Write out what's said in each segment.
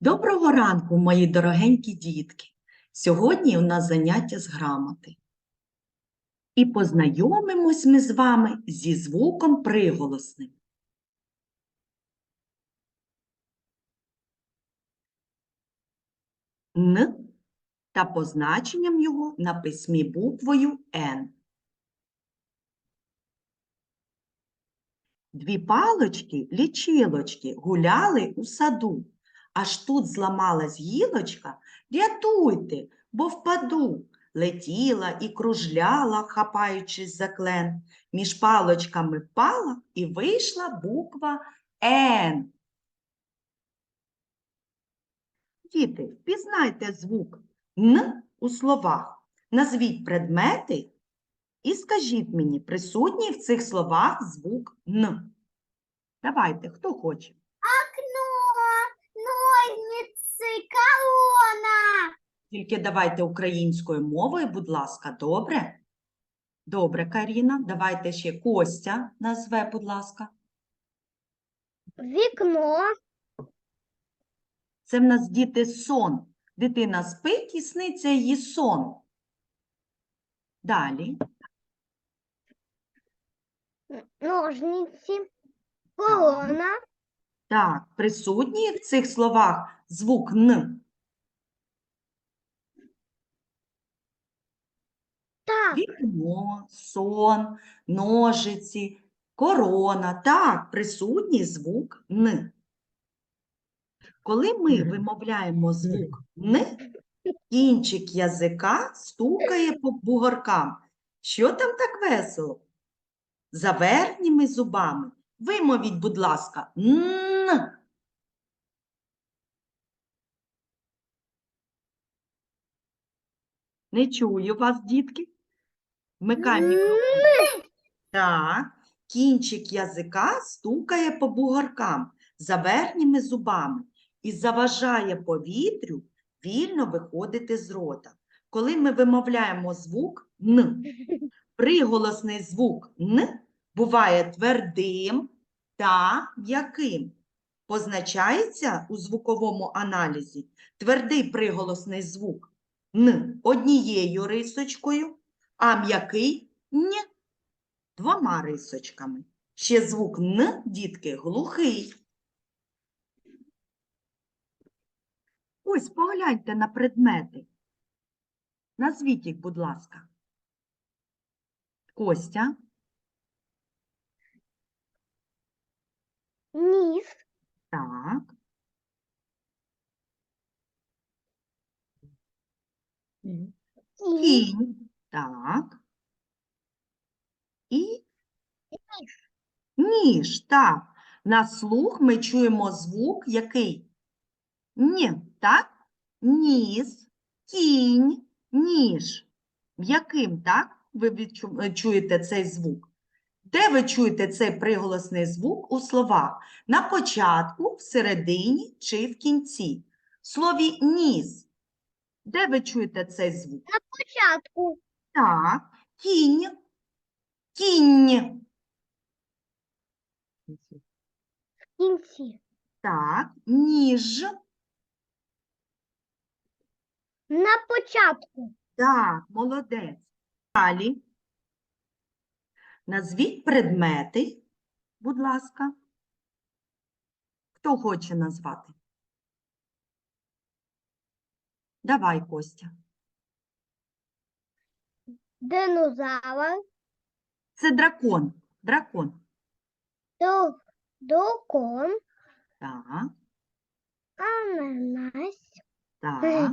Доброго ранку, мої дорогенькі дітки! Сьогодні у нас заняття з грамоти. І познайомимось ми з вами зі звуком приголосним. Н та позначенням його на письмі буквою Н. Дві палочки, лічилочки, гуляли у саду. Аж тут зламалась гілочка, рятуйте, бо впаду. Летіла і кружляла, хапаючись за клен. Між палочками пала і вийшла буква Н. Діти, впізнайте звук Н у словах. Назвіть предмети і скажіть мені, присутній в цих словах звук Н. Давайте, хто хоче. Корона. Тільки давайте українською мовою, будь ласка, добре? Добре, Каріна. Давайте ще Костя назве, будь ласка. Вікно, Це в нас діти сон. Дитина спить і сниться її сон. Далі. ножниці, корона, Так, присутній в цих словах звук Н. так, Вікно, сон, ножиці, корона. Так, присутній звук Н. Коли ми вимовляємо звук Н, кінчик язика стукає по бугоркам. Що там так весело? За верхніми зубами. Вимовіть, будь ласка, Н. Не чую вас, дітки. Вмикай мікрофон. Так, кінчик язика стукає по бугоркам за верхніми зубами і заважає повітрю вільно виходити з рота. Коли ми вимовляємо звук Н, приголосний звук Н буває твердим та м'яким. Позначається у звуковому аналізі твердий приголосний звук Н однією рисочкою, а м'який Н двома рисочками. Ще звук Н, дітки, глухий. Ось погляньте на предмети. Назвіть їх, будь ласка. Костя, ніс, так. Кінь, так. І ніж, так. На слух ми чуємо звук який? Ні, так? Ніс, кінь, ніж. М'яким, так? Ви відчу- е, чуєте цей звук. Де ви чуєте цей приголосний звук у словах? На початку, всередині чи в кінці? В слові ніс. Де ви чуєте цей звук? На початку, Так, кінь, кінь. кінці, Так, ніж. на початку, Так, молодець. Далі. Назвіть предмети, будь ласка. Хто хоче назвати? Давай, Костя. динозавр, Це дракон. Дракон. до, докон, Так, ананас, так.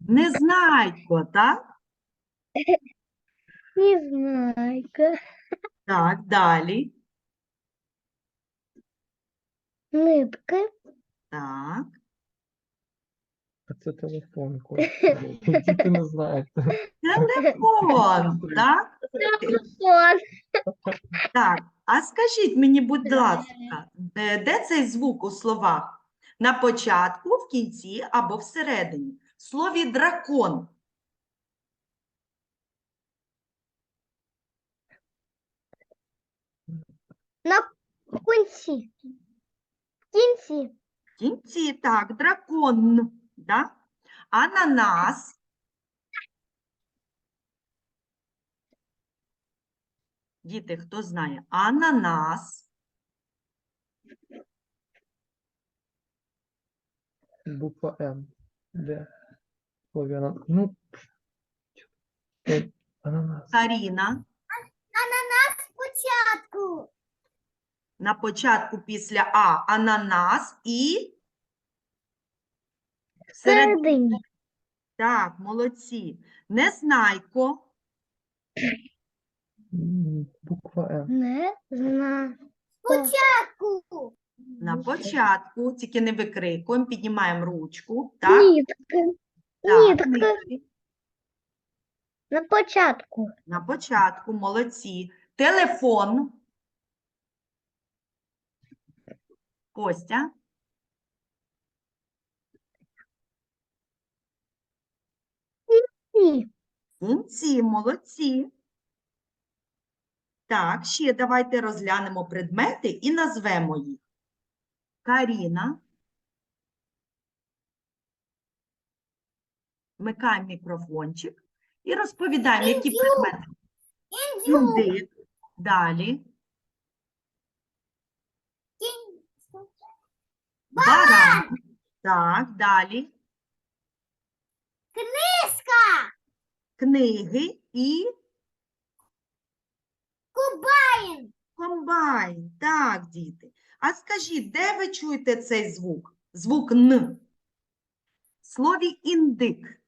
Незнайко, так? Незнайка, Так, далі. Нитки, Так. А це телефон, Костя. Діти не знають. Телефон, так? телефон, Так, а скажіть мені, будь ласка, де, де цей звук у словах? На початку, в кінці або всередині? В слові дракон. На кінці. В кінці. Кінці, так, дракон, да? Ананас. Діти, хто знає? Ананас. Буква М. Де? Ананас. Ну, ананас. Каріна. Спочатку. На початку після А ананас і серед... Середині. Так, молодці. Незнайко. Буква М. Не знаю. Спочатку. На початку, тільки не викрикуємо, піднімаємо ручку. Так, Нітки. так, нітки. нитки. На початку. На початку, молодці. Телефон. Костя. Кінці, молодці. Так, ще давайте розглянемо предмети і назвемо їх. Каріна. Вмикаємо мікрофончик і розповідаємо, які предмети. Індик. Далі. Баран. Так, далі. Книжка. Книги і Кубаїн. комбайн. Так, діти. А скажіть, де ви чуєте цей звук? Звук Н. В слові індик.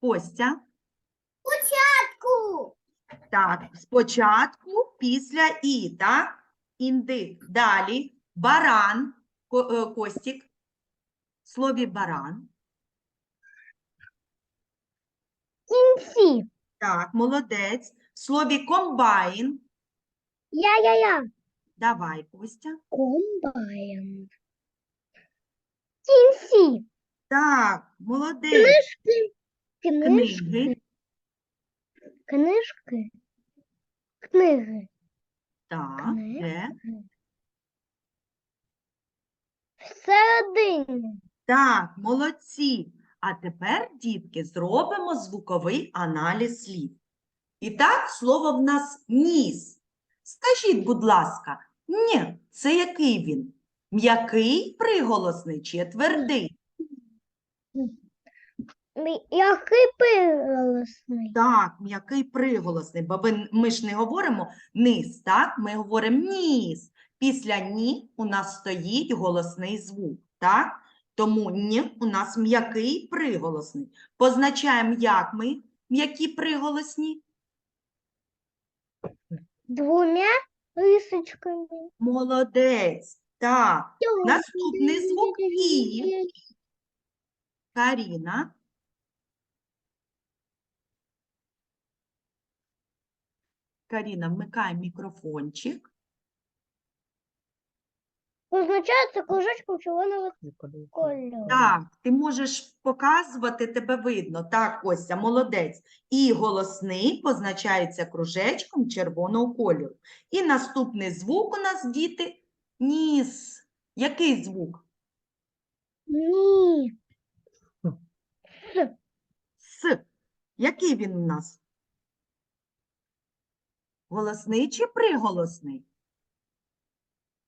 Костя. Спочатку. Так, спочатку після І, так? Індик. Далі. Баран. Е, Костік. В слові баран. Кінці. Так, молодець. В слові комбайн. Я-я-я. Давай, Костя. Комбайн. Кінці. Так, молодець. Книжки. Книжки. Книжки. Книги. Так, де? Всередині. Так, молодці. А тепер, дітки, зробимо звуковий аналіз слів. І так, слово в нас ніс. Скажіть, будь ласка, ні, це який він? М'який приголосний чи твердий? Який приголосний? Так, м'який приголосний, бо ви- ми ж не говоримо низ, так? Ми говоримо ніс. Після ні у нас стоїть голосний звук, так? Тому ні у нас м'який приголосний. Позначаємо, як ми м'які приголосні. Двома рисочками. Молодець. Так, Наступний звук «і». Каріна. Каріна, вмикай мікрофончик. Позначається кружочком червоного кольору. Так, ти можеш показувати, тебе видно. Так, Костя, молодець. І голосний позначається кружечком червоного кольору. І наступний звук у нас, діти, ніс. Який звук? Ні. С. С. Який він у нас? Голосний чи приголосний?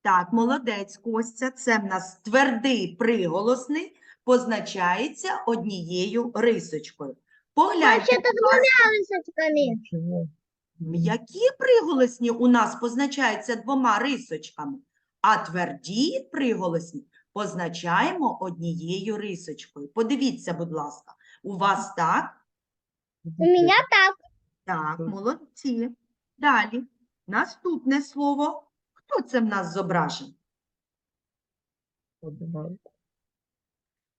Так, молодець, Костя. Це в нас твердий приголосний, позначається однією рисочкою. Погляньте, рисочками. М'які приголосні у нас позначаються двома рисочками, а тверді приголосні позначаємо однією рисочкою. Подивіться, будь ласка, у вас так? У мене так. Так, молодці. Далі. Наступне слово. Хто це в нас зображений?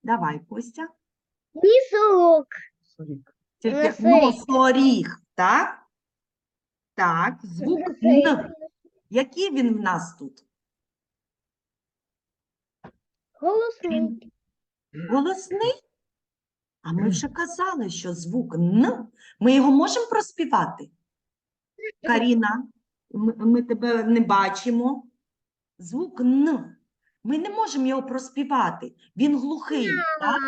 Давай, Костя. Нісок. Тільки носоріг, так? Так, звук Н. Який він в нас тут? Голосний. Голосний? А ми вже казали, що звук Н, ми його можемо проспівати? Каріна, Ми, ми тебе не бачимо. Звук Н. Ми не можемо його проспівати. Він глухий. Так?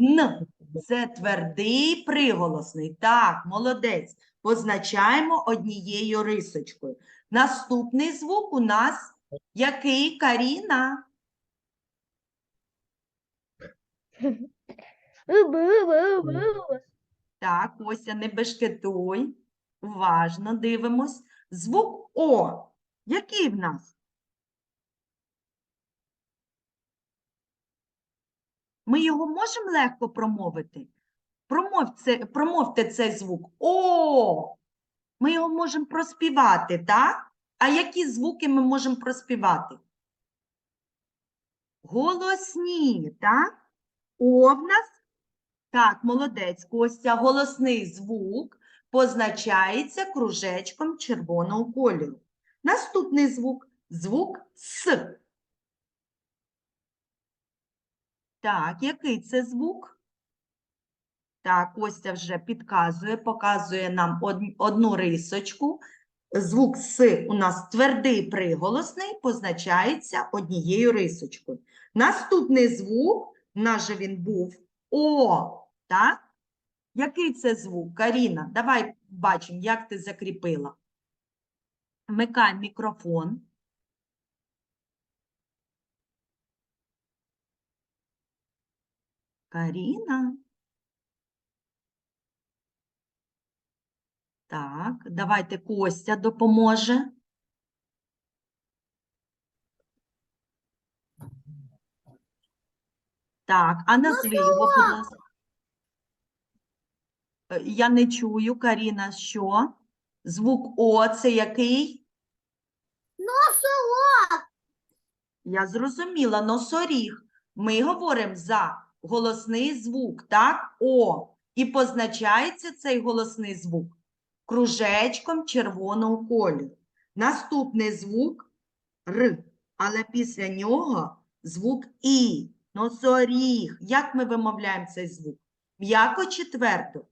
Н. Це твердий приголосний. Так, молодець. Позначаємо однією рисочкою. Наступний звук у нас який, Каріна? Так, Ося, не бешкетуй. Уважно дивимось. Звук О. Який в нас? Ми його можемо легко промовити? Промовце, промовте цей звук. О! Ми його можемо проспівати, так? А які звуки ми можемо проспівати? Голосні, так? О в нас так, молодець, Костя. Голосний звук позначається кружечком червоного кольору. Наступний звук звук С. Так, який це звук? Так, Костя вже підказує, показує нам одну рисочку. Звук С у нас твердий приголосний, позначається однією рисочкою. Наступний звук, же він був о, так? Який це звук, Каріна? Давай бачимо, як ти закріпила. Вмикай мікрофон. Каріна. Так, давайте Костя допоможе. Так, а назви його, будь ласка. Е, Я не чую, Каріна, що? Звук О це який? Носорог. Я зрозуміла, носоріг. Ми говоримо за голосний звук, так? О. І позначається цей голосний звук кружечком червоного кольору. Наступний звук Р, але після нього звук І, носоріг. Як ми вимовляємо цей звук? М'яко чи твердо?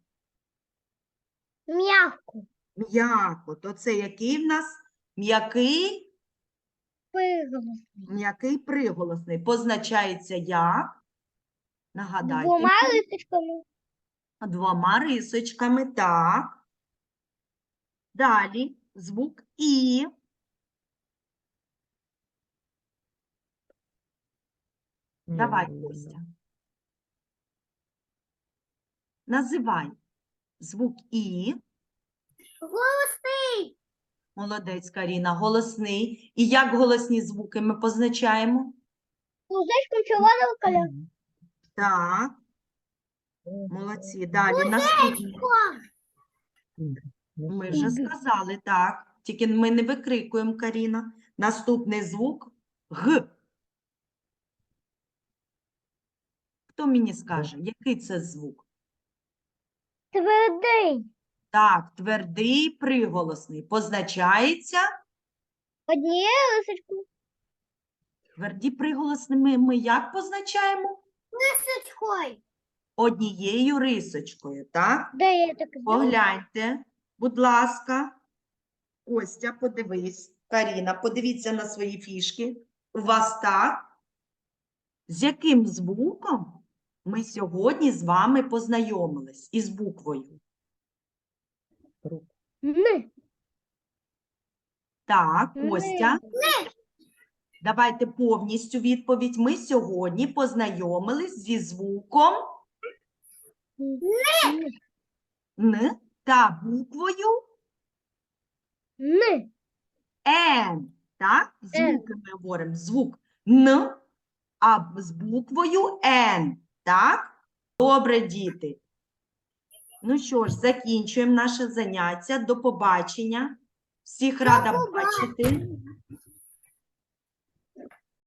М'яко. М'яко. То це який в нас? М'який, Приголосний. м'який приголосний. Позначається як? Нагадайте. Двома лисичками. Двома рисочками, так. Далі звук І. Давай, Костя. Називай звук І. Голосний. Молодець, Каріна, голосний. І як голосні звуки ми позначаємо? Кружечком червоного кольору. Так, молодці. Далі наступний. Ми вже сказали, так. Тільки ми не викрикуємо, Каріна. Наступний звук Г. Хто мені скаже, який це звук? Твердий. Так, твердий приголосний. Позначається Однією лисичкою. тверді приголосними ми як позначаємо? Лисичкою. Однією рисочкою, так? Де я так зробила? Погляньте, будь ласка. Костя, подивись. Каріна, подивіться на свої фішки. У вас так? З яким звуком ми сьогодні з вами познайомились із буквою? Н. Так, Н. Костя. Давайте повністю відповідь. Ми сьогодні познайомились зі звуком Н та буквою Н. Н. Так? Н. Звуки ми говоримо. Звук Н, а з буквою Н. Так? Добре, діти. Ну що ж, закінчуємо наше заняття. До побачення. Всіх рада бачити.